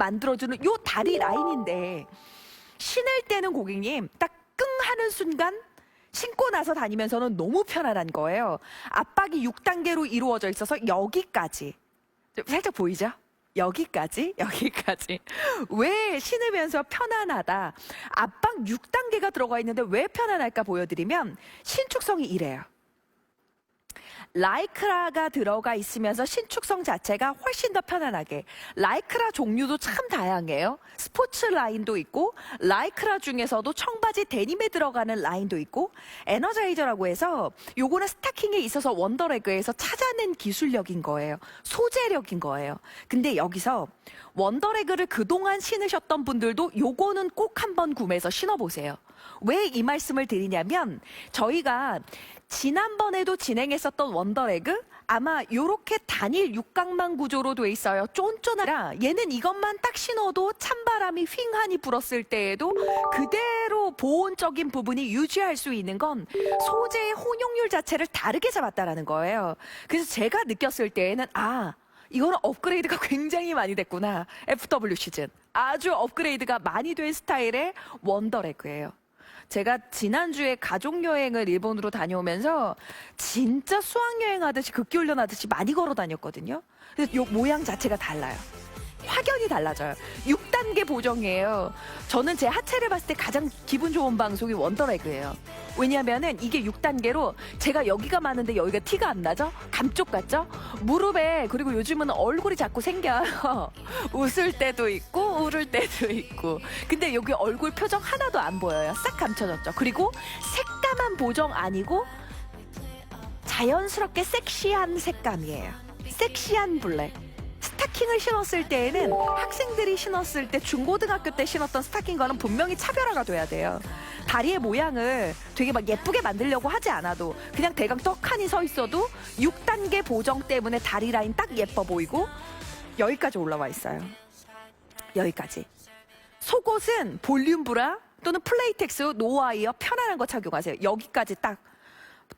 만들어주는 요 다리 라인인데 신을 때는 고객님 딱 끙 하는 순간 신고 나서 다니면서는 너무 편안한 거예요. 압박이 6단계로 이루어져 있어서 여기까지. 살짝 보이죠? 여기까지, 여기까지. 왜 신으면서 편안하다. 압박 6단계가 들어가 있는데 왜 편안할까 보여드리면 신축성이 이래요. 라이크라가 들어가 있으면서 신축성 자체가 훨씬 더 편안하게. 라이크라 종류도 참 다양해요. 스포츠 라인도 있고 라이크라 중에서도 청바지 데님에 들어가는 라인도 있고 에너자이저라고 해서 요거는 스타킹에 있어서 원더레그에서 찾아낸 기술력인 거예요. 소재력인 거예요. 근데 여기서 원더레그를 그동안 신으셨던 분들도 요거는 꼭 한번 구매해서 신어보세요. 왜 이 말씀을 드리냐면 저희가 지난번에도 진행했었던 원더레그 아마 요렇게 단일 육각망 구조로 돼 있어요. 쫀쫀하라. 얘는 이것만 딱 신어도 찬바람이 휑하니 불었을 때에도 그대로 보온적인 부분이 유지할 수 있는 건 소재의 혼용률 자체를 다르게 잡았다라는 거예요. 그래서 제가 느꼈을 때에는 아 이거는 업그레이드가 굉장히 많이 됐구나. FW 시즌. 아주 업그레이드가 많이 된 스타일의 원더레그예요. 제가 지난주에 가족여행을 일본으로 다녀오면서 진짜 수학여행 하듯이 극기훈련 하듯이 많이 걸어 다녔거든요. 그래서 요 모양 자체가 달라요. 확연히 달라져요. 6단계 보정이에요. 저는 제 하체를 봤을 때 가장 기분 좋은 방송이 원더레그예요. 왜냐면은 이게 6단계로 제가 여기가 많은데 여기가 티가 안 나죠? 감쪽 같죠? 무릎에 그리고 요즘은 얼굴이 자꾸 생겨요. 웃을 때도 있고 울을 때도 있고. 근데 여기 얼굴 표정 하나도 안 보여요. 싹 감춰졌죠. 그리고 색감한 보정 아니고 자연스럽게 섹시한 색감이에요. 섹시한 블랙. 스타킹을 신었을 때에는 학생들이 신었을 때 중고등학교 때 신었던 스타킹과는 분명히 차별화가 돼야 돼요. 다리의 모양을 되게 막 예쁘게 만들려고 하지 않아도 그냥 대강 떡하니 서 있어도 6단계 보정 때문에 다리 라인 딱 예뻐 보이고 여기까지 올라와 있어요. 여기까지. 속옷은 볼륨 브라 또는 플레이텍스 노와이어 편안한 거 착용하세요. 여기까지 딱,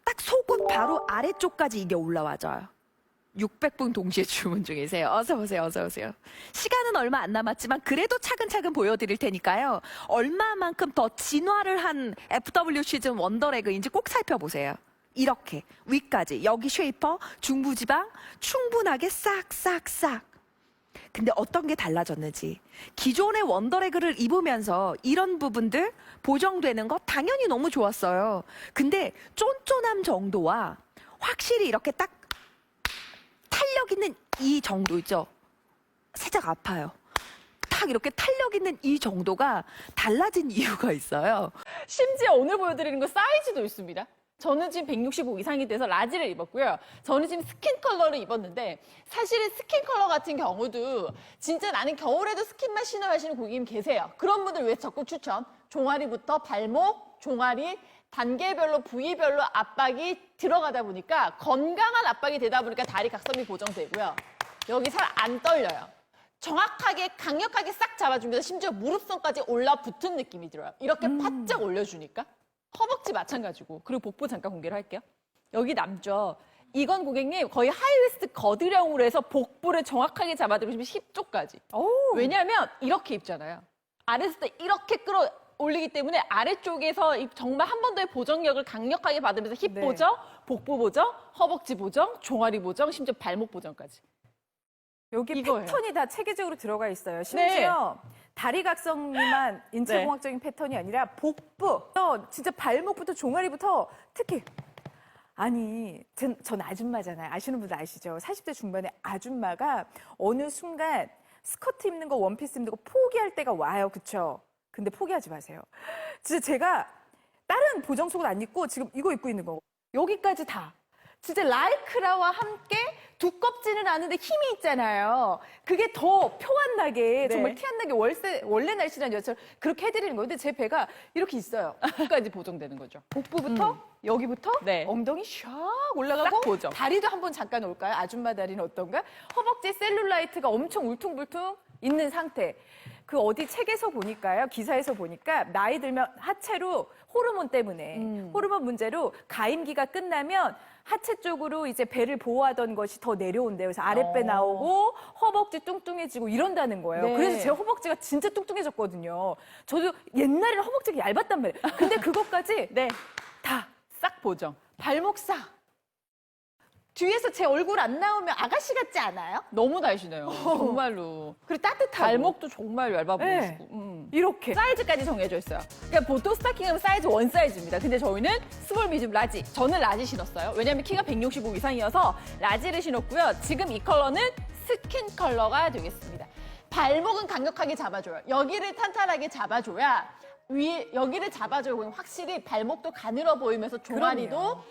딱 속옷 바로 아래쪽까지 이게 올라와져요. 600분 동시에 주문 중이세요. 어서 오세요, 어서 오세요. 시간은 얼마 안 남았지만 그래도 차근차근 보여드릴 테니까요. 얼마만큼 더 진화를 한 FW 시즌 원더레그인지 꼭 살펴보세요. 이렇게 위까지 여기 쉐이퍼 중부지방 충분하게 싹싹싹. 근데 어떤 게 달라졌는지 기존의 원더레그를 입으면서 이런 부분들 보정되는 거 당연히 너무 좋았어요. 근데 쫀쫀함 정도와 확실히 이렇게 딱 탄력 있는 이 정도 있죠. 살짝 아파요. 탁 이렇게 탄력 있는 이 정도가 달라진 이유가 있어요. 심지어 오늘 보여드리는 거 사이즈도 있습니다. 저는 지금 165 이상이 돼서 라지를 입었고요. 저는 지금 스킨 컬러를 입었는데 사실은 스킨 컬러 같은 경우도 진짜 나는 겨울에도 스킨만 신어 하시는 고객님 계세요. 그런 분들 왜 적극 추천? 종아리부터 발목, 종아리 단계별로 부위별로 압박이 들어가다 보니까 건강한 압박이 되다 보니까 다리 각선이 보정되고요. 여기 살 안 떨려요. 정확하게 강력하게 싹 잡아주면서 심지어 무릎선까지 올라붙은 느낌이 들어요. 이렇게 바짝 올려주니까 허벅지 마찬가지고 그리고 복부 잠깐 공개를 할게요. 여기 남죠. 이건 고객님 거의 하이웨스트 거드령으로 해서 복부를 정확하게 잡아주시면 힙 쪽까지. 왜냐하면 이렇게 입잖아요. 아래에서 때 이렇게 끌어 올리기 때문에 아래쪽에서 이 정말 한 번 더의 보정력을 강력하게 받으면서 힙 네. 보정, 복부 보정, 허벅지 보정, 종아리 보정, 심지어 발목 보정까지. 여기 이거예요. 패턴이 다 체계적으로 들어가 있어요. 심지어 다리 각성미만 인체공학적인 패턴이 아니라 복부, 또 진짜 발목부터 종아리부터 특히 아니 전, 전 아줌마잖아요. 아시는 분들 아시죠? 40대 중반의 아줌마가 어느 순간 스커트 입는 거 원피스 입는 거 포기할 때가 와요. 그쵸? 근데 포기하지 마세요. 진짜 제가 다른 보정 속옷 안 입고 지금 이거 입고 있는 거 여기까지 다 진짜 라이크라와 함께 두껍지는 않은데 힘이 있잖아요. 그게 더 표안 나게 네. 정말 티 안 나게 월세, 원래 날씬한 여자처럼 그렇게 해드리는 거예요. 근데 제 배가 이렇게 있어요. 끝까지 보정되는 거죠. 복부부터 여기부터 네. 엉덩이 샥 올라가고 딱 보정. 다리도 한번 잠깐 올까요? 아줌마 다리는 어떤가? 허벅지 셀룰라이트가 엄청 울퉁불퉁 있는 상태. 그 어디 책에서 보니까요, 기사에서 보니까 나이 들면 하체로 호르몬 때문에 음. 호르몬 문제로 가임기가 끝나면 하체 쪽으로 이제 배를 보호하던 것이 더 내려온대요. 그래서 아랫배 어. 나오고 허벅지 뚱뚱해지고 이런다는 거예요. 네. 그래서 제 허벅지가 진짜 뚱뚱해졌거든요. 저도 옛날에는 허벅지가 얇았단 말이에요. 근데 그것까지 네. 다 싹 보정. 발목 싹. 뒤에서 제 얼굴 안 나오면 아가씨 같지 않아요? 너무 날씬해요. 정말로. 그리고 따뜻하고. 발목도 정말 얇아 보이시고. 네. 음. 이렇게 사이즈까지 정해져 있어요. 그러니까 보통 스타킹은 사이즈 원 사이즈입니다. 근데 저희는 스몰, 미즘, 라지. 저는 라지 신었어요. 왜냐면 키가 165 이상이어서 라지를 신었고요. 지금 이 컬러는 스킨 컬러가 되겠습니다. 발목은 강력하게 잡아줘요. 여기를 탄탄하게 잡아줘야 위에 여기를 잡아줘야 보면 확실히 발목도 가늘어 보이면서 종아리도 그럼요.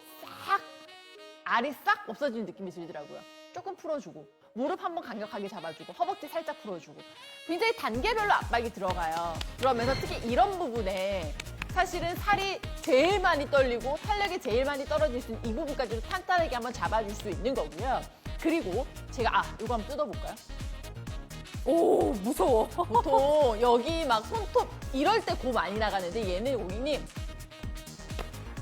싹 알이 싹 없어지는 느낌이 들더라고요. 조금 풀어주고 무릎 한번 강력하게 잡아주고 허벅지 살짝 풀어주고 굉장히 단계별로 압박이 들어가요. 그러면서 특히 이런 부분에 사실은 살이 제일 많이 떨리고 탄력이 제일 많이 떨어질 수 있는 이 부분까지도 탄탄하게 한번 잡아줄 수 있는 거고요. 그리고 제가 아 이거 한번 뜯어볼까요? 오 무서워. 보통 여기 막 손톱 이럴 때 고 많이 나가는데 얘는 고객님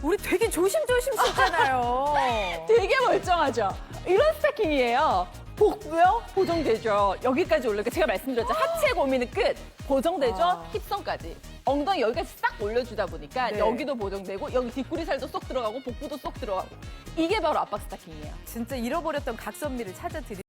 우리 되게 조심조심 쓰잖아요. 되게 멀쩡하죠? 이런 스타킹이에요. 복부요? 보정되죠. 여기까지 올라가 제가 말씀드렸죠. 하체 고민은 끝. 보정되죠. 아. 힙선까지. 엉덩이 여기까지 싹 올려주다 보니까 네. 여기도 보정되고 여기 뒷구리 살도 쏙 들어가고 복부도 쏙 들어가고 이게 바로 압박 스타킹이에요. 진짜 잃어버렸던 각선미를 찾아드리.